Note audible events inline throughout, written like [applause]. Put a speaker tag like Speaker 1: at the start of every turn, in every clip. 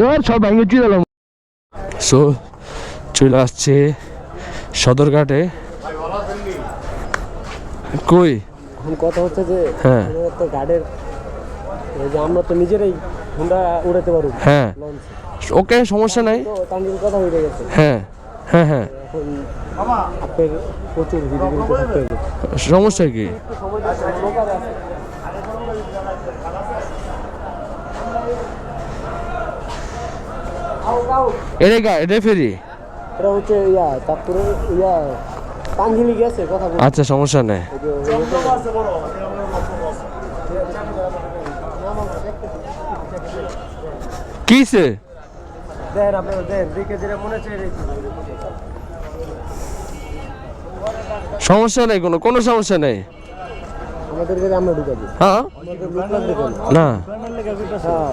Speaker 1: ধর সব ভেঙে চুয়ে দিলাম সো চলে আসছে সদরঘাটে। কই?
Speaker 2: এখন কথা হচ্ছে যে
Speaker 1: হ্যাঁ।
Speaker 2: তো গার্ডের এই যে আমরা তো নিজেরাই হুন্ডা উড়াতে পারব।
Speaker 1: হ্যাঁ। ওকে সমস্যা নাই।
Speaker 2: তো তানজিল কথা হয়ে গেছে।
Speaker 1: হ্যাঁ হ্যাঁ হ্যাঁ।
Speaker 2: প্রচুর
Speaker 1: সমস্যা কি? এটা ফেরি।
Speaker 2: এটা হচ্ছে ইয়া তারপরে ইয়া গেছে কথা
Speaker 1: আচ্ছা সমস্যা নেই। কিসে
Speaker 2: দেখেন আপনারা দেখেন দেখে যেটা মনে হচ্ছে
Speaker 1: সমস্যা নেই কোনো কোনো সমস্যা নেই।
Speaker 2: আমাদের আমরা ঢুকাবো।
Speaker 1: হ্যাঁ। না।
Speaker 2: হ্যাঁ।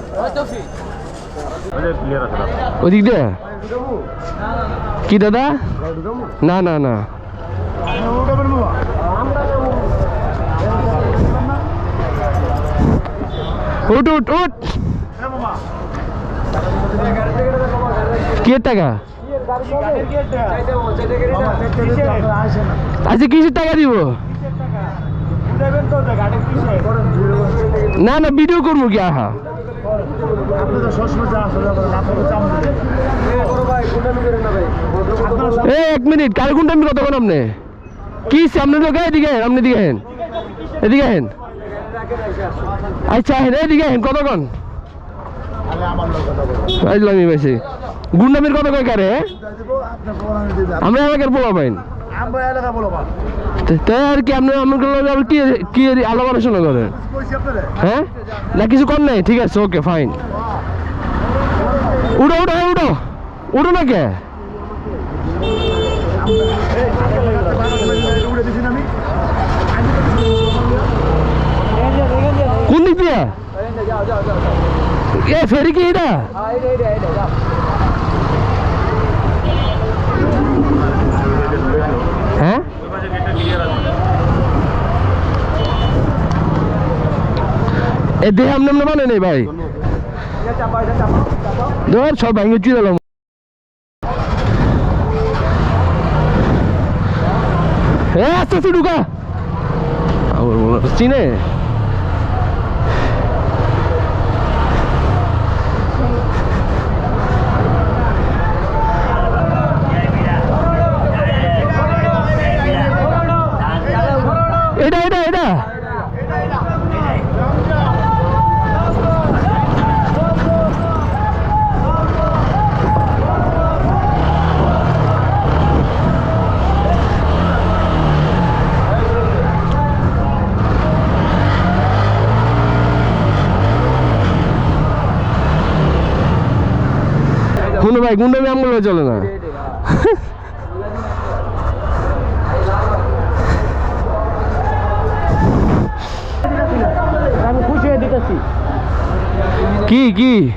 Speaker 1: ওদিক দিয়ে? কি দাদা? না না না। উঠ উঠ উঠ। কি টাকা? আচ্ছা কিসের টাকা দিব? না না ভিডিও করব কি? আহা। এক মিনিট কার আমি কতক্ষণ আপনি কি সামনে লোক এদিকে আপনি এদিকে হেন এদিকে হেন আচ্ছা হেন এদিকে হেন কতক্ষণ আইলামি বেশি গুন্ডামির কত কয় কারে? আমরা এলাকার পোলা পাইন তাই আর কি আপনি আমাকে কি কি আলাপ আলোচনা করেন? হ্যাঁ? না কিছু কর নাই ঠিক আছে ওকে ফাইন উঠো উঠো উঠো। উঠো না কে? কোন দিক দিয়ে? এ ফেরি কি এটা? এ দেহে আমনে আমনে মানে নেই ভাই। ধর সব ভেঙে চুয়ে দিলাম এ আস্তে আস্তে ঢুকা। আমার মনে চিনে? এটা এটা এটা। কোনো ভাই গুন্ডামি আমগুলো চলে না। [laughs] কি কি?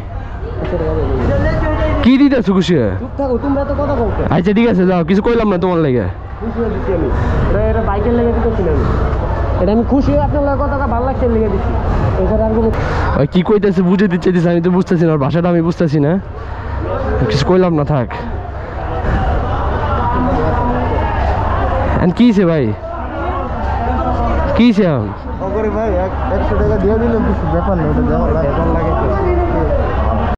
Speaker 1: কি দিতেছো খুশি আচ্ছা ঠিক আছে যাও কিছু কইলাম না তোমার লেগে। কি কইতেছে বুঝে দিচ্ছে আমি তো বুঝতেছি না ভাষাটা আমি বুঝতেছি না। কিছু কইলাম না থাক। কিছে ভাই? কিছে এখন
Speaker 2: ভাই একশো টাকা দিয়ে দিলাম কিছু ব্যাপার না ওটা দেওয়া লাগে।